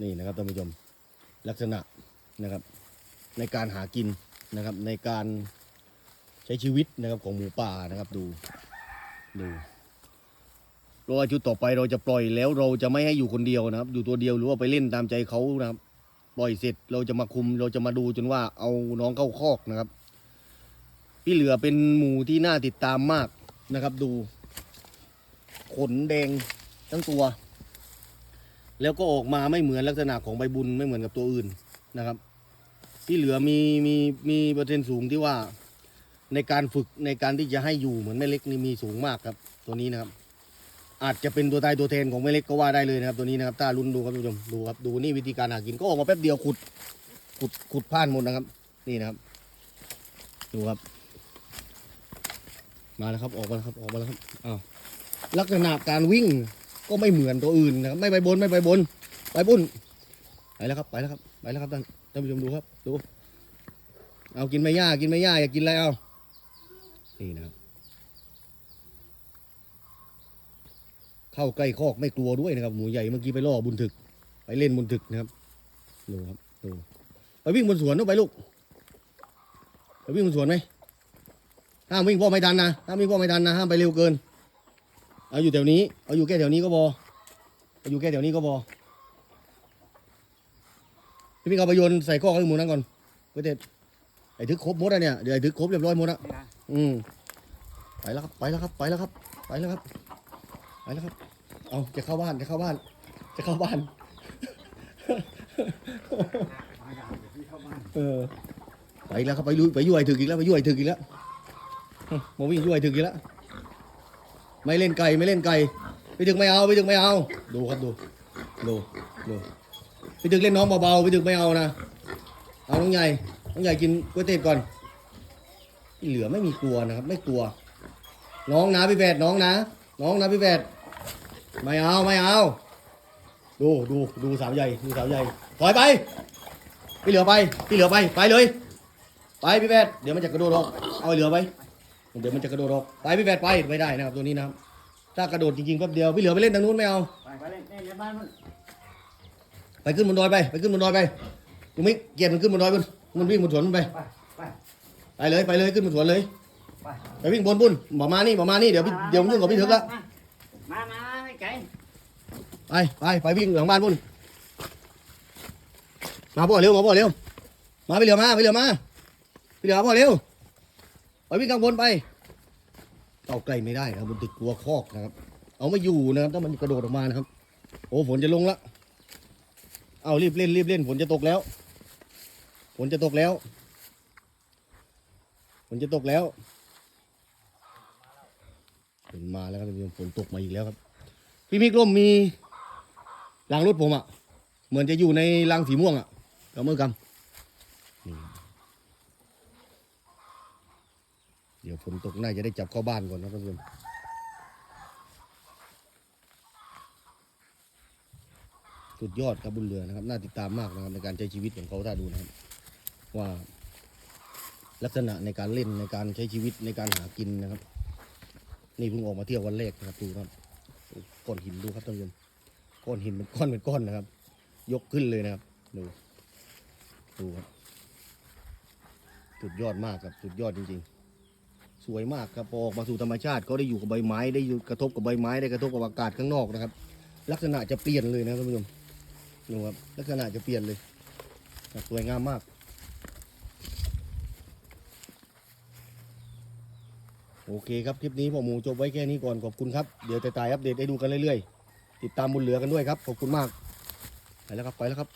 นี่นะครับท่านผู้ชมลักษณะนะครับในการหากินนะครับในการใช้ชีวิตนะครับของหมูป่านะครับดูดูเพราะว่าชุดต่อไปเราจะปล่อยแล้วเราจะไม่ให้อยู่คนเดียวนะครับ อยู่ตัวเดียวหรือว่าไปเล่นตามใจเขานะครับ ปล่อยเสร็จเราจะมาคุมเราจะมาดูจนว่าเอาน้องเข้าคอกนะครับ พี่เหลือเป็นหมูที่น่าติดตามมากนะครับ ดู ขนแดงทั้งตัว แล้วก็ออกมาไม่เหมือนลักษณะของใบบุญไม่เหมือนกับตัวอื่นนะครับ ที่เหลือมีมีมีเปอร์เซ็นต์สูงที่ว่าในการฝึกในการที่จะให้อยู่เหมือนแม่เล็กนี่มีสูงมากครับ ตัวนี้นะครับ อาจจะเป็นตัวตายตัวแทนของแม่เล็กก็ว่าได้เลยนะครับ ตัวนี้นะครับถ้าลุ้นดูครับท่านผู้ชมดูครับดูนี่วิธีการหากินก็ออกมาแป๊บเดียวขุดขุดขุดผ่านหมดนะครับ นี่นะครับ ดูครับ มาแล้วครับออกมาแล้วครับออกมาแล้วครับอ้าวลักษณะการวิ่ง ก็ไม่เหมือนตัวอื่นนะครับไม่ไปบนไม่ไปบนไปบุญไปแล้วครับไปแล้วครับไปแล้วครับท่านท่านผู้ชมดูครับดูเอากินไม่ยากกินไม่ย่าอยากกินอะไรเอานี่นะครับเข้าใกล้คอกไม่กลัวด้วยนะครับหมูใหญ่เมื่อกี้ไปล่อบุญถึก ไปเล่นบุญถึกนะครับดูครับดูไปวิ่งบนสวนนู้นไปลูกไปวิ่งบนสวนไหมห้ามวิ่งพ่อไม่ทันนะห้ามวิ่งพ่อไม่ทันนะห้ามไปเร็วเกิน เอาอยู่แถวนี้เอาอยู่แค่แถวนี้ก็พอเอาอยู่แค่แถวนี้ก็พอพี่พี่เอาไปโยนใส่ข้อกให้หมูนั่นก่อนเพื่อเด็ดไอ้ทึกครบหมดอะเนี่ยเดี๋ยวไอ้ทึกครบเรียบร้อยหมดอะอืมไปแล้วครับไปแล้วครับไปแล้วครับไปแล้วครับไปแล้วครับ เอาจะเข้าบ้านจะเข้าบ้าน จะเข้าบ้าน เออไปแล้วครับไปลุยไปยุ่ยถึกอีกแล้วไปยุ่ยถึกอีกแล้วมาวิ่งช่วยถึงอีกแล้ว ไม่เล่นไก่ไม่เล่นไก่พี่ถึงไม่เอาพี่ถึงไม่เอา ดูครับดูดูดูพี่ถึงเล่นน้องเบาๆพี่ถึงไม่เอานะเอาน้องใหญ่น้องใหญ่กินก๋วยเตี๋ยวก่อนที่เหลือไม่มีกลัวนะครับ ไม่กลัว น้องนะพี่แฝดน้องนะ น้องนะพี่แฝดไม่เอาไม่เอา ดูดูดูสาวใหญ่ดูสาวใหญ่ถอยไปพี่เหลือไปพี่เหลือไปไปเลย ไปพี่แฝดเดี๋ยวมันจะกระโดดออกเอาเหลือไป เดี๋ยวมันจะกระโดดออกไปพี่แปดไปไม่ได้นะครับตัวนี้นะครับถ้ากระโดดจริงๆแป๊บเดียวพี่เหลือไปเล่นทางนู้นไม่เอาไปไปเล่นเล่นบ้านมันไปขึ้นบนดอยไปไปขึ้นบนดอยไปลุงมิกเกียรติมันขึ้นบนดอยบนมันวิ่งบนสวนมันไปไปไปไปเลยไปเลยขึ้นบนสวนเลยไปไปวิ่งบนบุญบอกมานี่บอกมานี่เดี๋ยวพี่เดี๋ยวยุ่งกับพี่ถึกละมามาไม่ไกลไปไปไปวิ่งหลังบ้านบุญมาพ่อเร็วมาพ่อเร็วมาพี่เหลือมาพี่เหลือมาพี่เหลือมาพ่อเร็วไป วิ่งข้างบนไปเอาใกล้ไม่ได้นะครับบนตึกกลัวคอกนะครับ เอาม่อยู่นะครับถ้ามันกระโดดออกมานะครับ โอ้ฝนจะลงละเอารีบเล่นรีบเล่นฝนจะตกแล้วฝนจะตกแล้วฝนจะตกแล้วฝนมาแล้วครับท่านผู้ชมฝนตกมาอีกแล้วครับ พี่มิกร่มมีรางรถผมอะ เหมือนจะอยู่ในรางสีม่วงอะกับมือกำ เดี๋ยวฝนตกน่าจะได้จับเข้าบ้านก่อนนะท่านผู้ชมสุดยอดครับบุญเรือนะครับน่าติดตามมากนะครับในการใช้ชีวิตของเขาถ้าดูนะครับ ว่าลักษณะในการเล่นในการใช้ชีวิตในการหากินนะครับ นี่เพิ่งออกมาเที่ยววันแรกนะครับดูครับก้อนหินดูครับท่านผู้ชมก้อนหินเป็นก้อนเป็นก้อนนะครับ ยกขึ้นเลยนะครับดูดูครับสุดยอดมากครับสุดยอดจริง ๆ สวยมากครับพอออกมาสู่ธรรมชาติเขาได้อยู่กับใบไม้ได้อยู่กระทบกับใบไม้ได้กระทบกับอากาศข้างนอกนะครับ ลักษณะจะเปลี่ยนเลยนะท่านผู้ชมดูครับลักษณะจะเปลี่ยนเลยสวยงามมากโอเคครับ คลิปนี้พ่อหมูจบไว้แค่นี้ก่อน ขอบคุณครับ เดี๋ยวจะตายอัปเดตให้ดูกันเรื่อยๆ ติดตามบุญเหลือกันด้วยครับ ขอบคุณมาก ไปแล้วครับ ไปแล้วครับ